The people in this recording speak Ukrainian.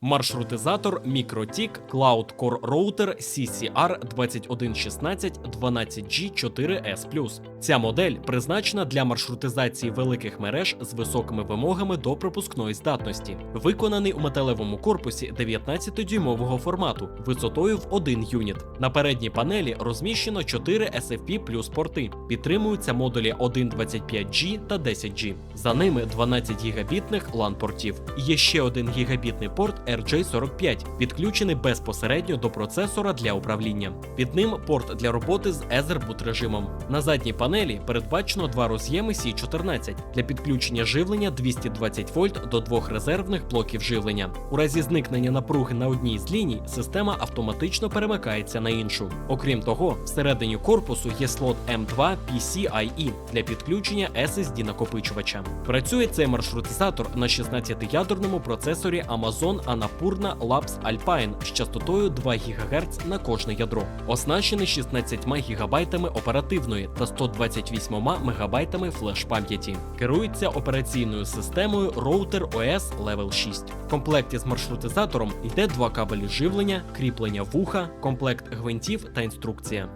Маршрутизатор MikroTik Cloud Core Router CCR 2116 12G4S+. Ця модель призначена для маршрутизації великих мереж з високими вимогами до пропускної здатності. Виконаний у металевому корпусі 19-дюймового формату висотою в 1 юніт. На передній панелі розміщено 4 SFP плюс порти. Підтримуються модулі 1.25G та 10G. За ними 12 гігабітних LAN портів. Є ще один гігабітний порт RJ45, підключений безпосередньо до процесора для управління. Під ним порт для роботи з Etherboot режимом. На задній панелі передбачено два роз'єми C14 для підключення живлення 220 вольт до двох резервних блоків живлення. У разі зникнення напруги на одній з ліній система автоматично перемикається на іншу. Окрім того, всередині корпусу є слот M2 PCIe для підключення SSD накопичувача. Працює цей маршрутизатор на 16-ядерному процесорі Amazon Annapurna Labs Alpine з частотою 2 ГГц на кожне ядро, оснащений 16 ГБ оперативної та 128 МБ флеш-пам'яті. Керується операційною системою Router OS Level 6. В комплекті з маршрутизатором йде два кабелі живлення, кріплення вуха, комплект гвинтів та інструкція.